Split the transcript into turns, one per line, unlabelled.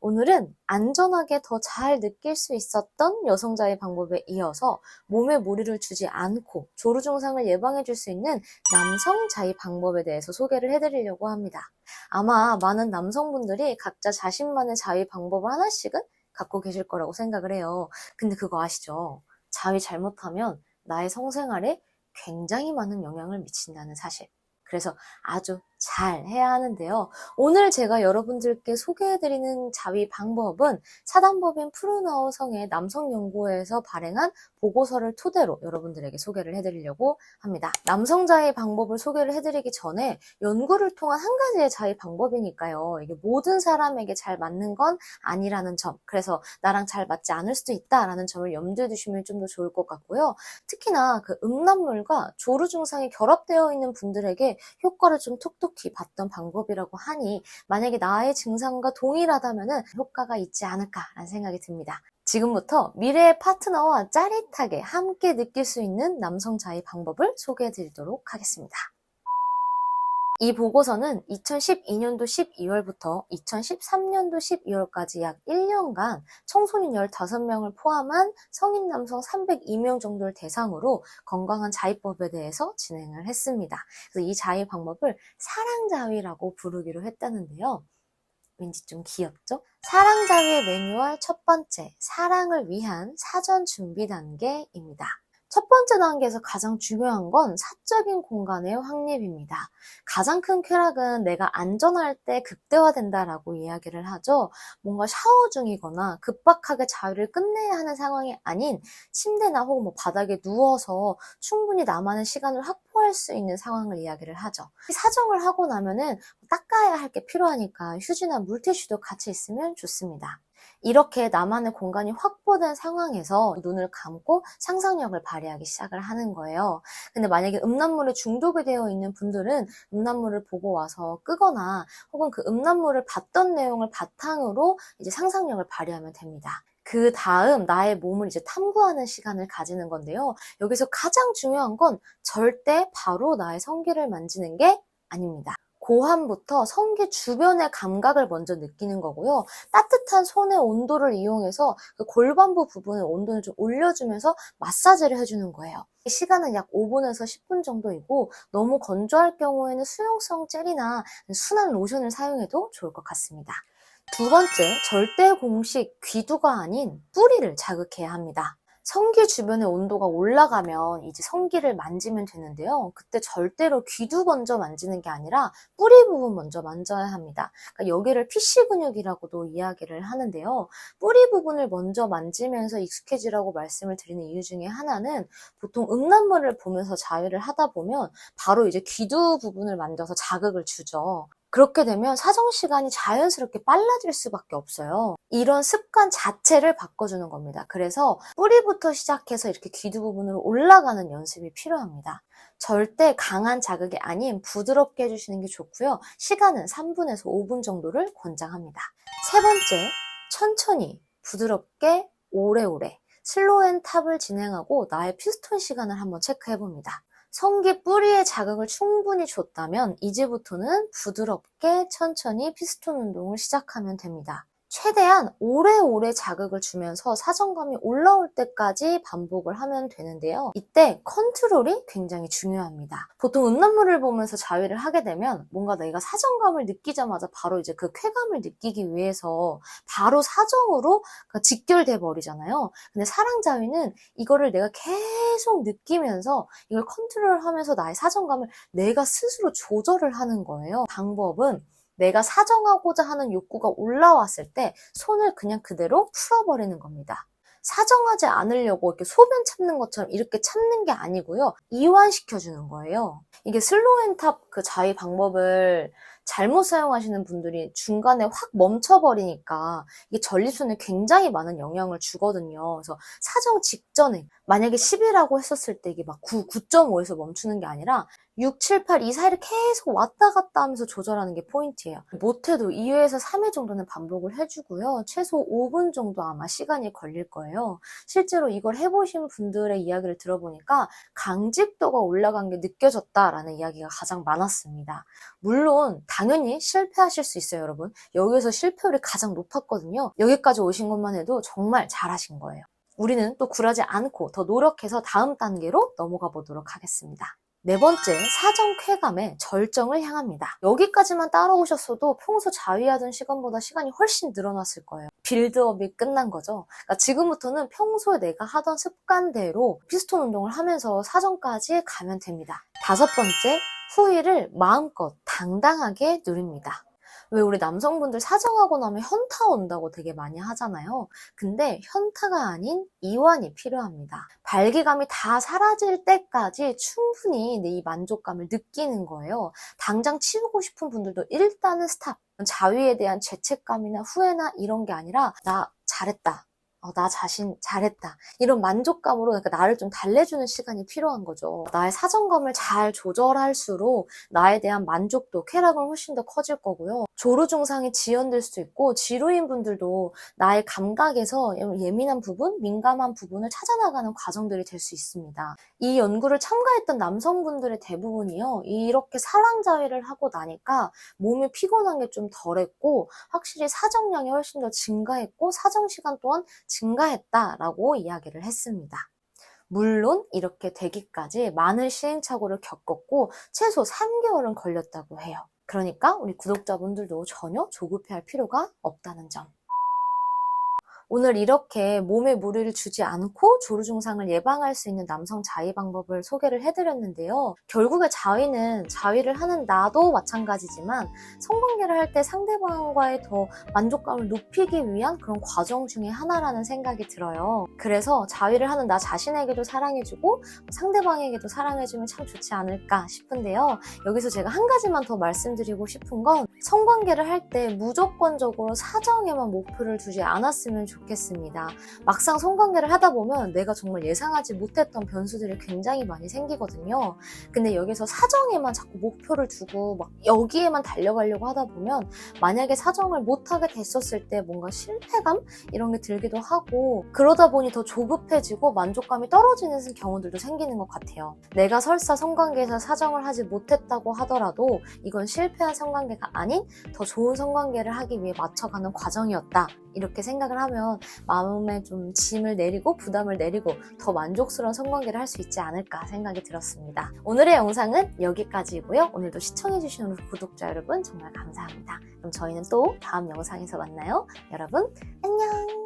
오늘은 안전하게 더 잘 느낄 수 있었던 여성자의 방법에 이어서 몸에 무리를 주지 않고 조루 증상을 예방해 줄 수 있는 남성 자위 방법에 대해서 소개를 해드리려고 합니다. 아마 많은 남성분들이 각자 자신만의 자위 방법을 하나씩은 갖고 계실 거라고 생각을 해요. 근데 그거 아시죠? 자위 잘못하면 나의 성생활에 굉장히 많은 영향을 미친다는 사실. 그래서 아주 잘 해야 하는데요. 오늘 제가 여러분들께 소개해드리는 자위 방법은 사단법인 푸르나우 성의 남성연구회에서 발행한 보고서를 토대로 여러분들에게 소개를 해드리려고 합니다. 남성 자위 방법을 소개를 해드리기 전에 연구를 통한 한 가지의 자위 방법이니까요. 이게 모든 사람에게 잘 맞는 건 아니라는 점. 그래서 나랑 잘 맞지 않을 수도 있다라는 점을 염두에 두시면 좀 더 좋을 것 같고요. 특히나 그 음란물과 조루 증상이 결합되어 있는 분들에게 효과를 좀 톡톡 히 봤던 방법이라고 하니 만약에 나의 증상과 동일하다면 효과가 있지 않을까라는 생각이 듭니다. 지금부터 미래의 파트너와 짜릿하게 함께 느낄 수 있는 남성 자위 방법을 소개해 드리도록 하겠습니다. 이 보고서는 2012년도 12월부터 2013년도 12월까지 약 1년간 청소년 15명을 포함한 성인 남성 302명 정도를 대상으로 건강한 자위법에 대해서 진행을 했습니다. 그래서 이 자위 방법을 사랑자위라고 부르기로 했다는데요. 왠지 좀 귀엽죠? 사랑자위의 매뉴얼 첫 번째, 사랑을 위한 사전 준비 단계입니다. 첫 번째 단계에서 가장 중요한 건 사적인 공간의 확립입니다. 가장 큰 쾌락은 내가 안전할 때 극대화된다라고 이야기를 하죠. 뭔가 샤워 중이거나 급박하게 자유를 끝내야 하는 상황이 아닌 침대나 혹은 뭐 바닥에 누워서 충분히 나만의 시간을 확보할 수 있는 상황을 이야기를 하죠. 사정을 하고 나면은 닦아야 할 게 필요하니까 휴지나 물티슈도 같이 있으면 좋습니다. 이렇게 나만의 공간이 확보된 상황에서 눈을 감고 상상력을 발휘하기 시작을 하는 거예요. 근데 만약에 음란물에 중독이 되어 있는 분들은 음란물을 보고 와서 끄거나 혹은 그 음란물을 봤던 내용을 바탕으로 이제 상상력을 발휘하면 됩니다. 그 다음 나의 몸을 이제 탐구하는 시간을 가지는 건데요. 여기서 가장 중요한 건 절대 바로 나의 성기를 만지는 게 아닙니다. 고함부터 성기 주변의 감각을 먼저 느끼는 거고요. 따뜻한 손의 온도를 이용해서 그 골반부 부분의 온도를 좀 올려주면서 마사지를 해주는 거예요. 시간은 약 5분에서 10분 정도이고 너무 건조할 경우에는 수용성 젤이나 순한 로션을 사용해도 좋을 것 같습니다. 두 번째, 절대 공식 귀두가 아닌 뿌리를 자극해야 합니다. 성기 주변의 온도가 올라가면 이제 성기를 만지면 되는데요. 그때 절대로 귀두 먼저 만지는 게 아니라 뿌리 부분 먼저 만져야 합니다. 그러니까 여기를 PC 근육이라고도 이야기를 하는데요. 뿌리 부분을 먼저 만지면서 익숙해지라고 말씀을 드리는 이유 중에 하나는 보통 음란물을 보면서 자위를 하다 보면 바로 이제 귀두 부분을 만져서 자극을 주죠. 그렇게 되면 사정 시간이 자연스럽게 빨라질 수밖에 없어요. 이런 습관 자체를 바꿔주는 겁니다. 그래서 뿌리부터 시작해서 이렇게 귀두 부분으로 올라가는 연습이 필요합니다. 절대 강한 자극이 아닌 부드럽게 해주시는 게 좋고요. 시간은 3분에서 5분 정도를 권장합니다. 세 번째, 천천히 부드럽게 오래오래 슬로우 앤 탑을 진행하고 나의 피스톤 시간을 한번 체크해 봅니다. 성기 뿌리에 자극을 충분히 줬다면 이제부터는 부드럽게 천천히 피스톤 운동을 시작하면 됩니다. 최대한 오래오래 자극을 주면서 사정감이 올라올 때까지 반복을 하면 되는데요. 이때 컨트롤이 굉장히 중요합니다. 보통 음란물을 보면서 자위를 하게 되면 뭔가 내가 사정감을 느끼자마자 바로 이제 그 쾌감을 느끼기 위해서 바로 사정으로 직결돼 버리잖아요. 근데 사랑 자위는 이거를 내가 계속 느끼면서 이걸 컨트롤하면서 나의 사정감을 내가 스스로 조절을 하는 거예요. 방법은 내가 사정하고자 하는 욕구가 올라왔을 때 손을 그냥 그대로 풀어버리는 겁니다. 사정하지 않으려고 이렇게 소변 참는 것처럼 이렇게 참는 게 아니고요. 이완시켜주는 거예요. 이게 슬로우 앤탑 그 자위 방법을 잘못 사용하시는 분들이 중간에 확 멈춰버리니까 이게 전립선에 굉장히 많은 영향을 주거든요. 그래서 사정 직전에 만약에 10이라고 했었을 때 이게 막 9, 9.5에서 멈추는 게 아니라 6, 7, 8 이 사이를 계속 왔다 갔다 하면서 조절하는 게 포인트예요. 못해도 2회에서 3회 정도는 반복을 해주고요. 최소 5분 정도 아마 시간이 걸릴 거예요. 실제로 이걸 해보신 분들의 이야기를 들어보니까 강직도가 올라간 게 느껴졌다라는 이야기가 가장 많았습니다. 물론 당연히 실패하실 수 있어요, 여러분. 여기에서 실패율이 가장 높았거든요. 여기까지 오신 것만 해도 정말 잘하신 거예요. 우리는 또 굴하지 않고 더 노력해서 다음 단계로 넘어가 보도록 하겠습니다. 네 번째, 사정 쾌감의 절정을 향합니다. 여기까지만 따라오셨어도 평소 자위하던 시간보다 시간이 훨씬 늘어났을 거예요. 빌드업이 끝난 거죠. 그러니까 지금부터는 평소에 내가 하던 습관대로 피스톤 운동을 하면서 사정까지 가면 됩니다. 다섯 번째, 후위를 마음껏 당당하게 누립니다. 왜 우리 남성분들 사정하고 나면 현타 온다고 되게 많이 하잖아요. 근데 현타가 아닌 이완이 필요합니다. 발기감이 다 사라질 때까지 충분히 내 이 만족감을 느끼는 거예요. 당장 치우고 싶은 분들도 일단은 스탑. 자위에 대한 죄책감이나 후회나 이런 게 아니라 나 잘했다. 어, 나 자신 잘했다. 이런 만족감으로 그러니까 나를 좀 달래주는 시간이 필요한 거죠. 나의 사정감을 잘 조절할수록 나에 대한 만족도, 쾌락은 훨씬 더 커질 거고요. 조루 증상이 지연될 수도 있고 지루인 분들도 나의 감각에서 예민한 부분, 민감한 부분을 찾아나가는 과정들이 될 수 있습니다. 이 연구를 참가했던 남성분들의 대부분이요. 이렇게 사랑자위를 하고 나니까 몸이 피곤한 게 좀 덜했고 확실히 사정량이 훨씬 더 증가했고 사정 시간 또한 증가했다라고 이야기를 했습니다. 물론 이렇게 되기까지 많은 시행착오를 겪었고 최소 3개월은 걸렸다고 해요. 그러니까 우리 구독자분들도 전혀 조급해할 필요가 없다는 점. 오늘 이렇게 몸에 무리를 주지 않고 조루 증상을 예방할 수 있는 남성 자위 방법을 소개를 해드렸는데요. 결국에 자위는 자위를 하는 나도 마찬가지지만 성관계를 할 때 상대방과의 더 만족감을 높이기 위한 그런 과정 중에 하나라는 생각이 들어요. 그래서 자위를 하는 나 자신에게도 사랑해주고 상대방에게도 사랑해주면 참 좋지 않을까 싶은데요. 여기서 제가 한 가지만 더 말씀드리고 싶은 건 성관계를 할 때 무조건적으로 사정에만 목표를 두지 않았으면. 좋겠습니다. 막상 성관계를 하다 보면 내가 정말 예상하지 못했던 변수들이 굉장히 많이 생기거든요. 근데 여기서 사정에만 자꾸 목표를 두고 막 여기에만 달려가려고 하다 보면 만약에 사정을 못하게 됐었을 때 뭔가 실패감 이런 게 들기도 하고 그러다 보니 더 조급해지고 만족감이 떨어지는 경우들도 생기는 것 같아요. 내가 설사 성관계에서 사정을 하지 못했다고 하더라도 이건 실패한 성관계가 아 닌더 좋은 성관계를 하기 위해 맞춰가는 과정이었다. 이렇게 생각을 하면 마음에 좀 짐을 내리고 부담을 내리고 더 만족스러운 성관계를 할 수 있지 않을까 생각이 들었습니다. 오늘의 영상은 여기까지이고요. 오늘도 시청해주신 우리 구독자 여러분 정말 감사합니다. 그럼 저희는 또 다음 영상에서 만나요. 여러분 안녕!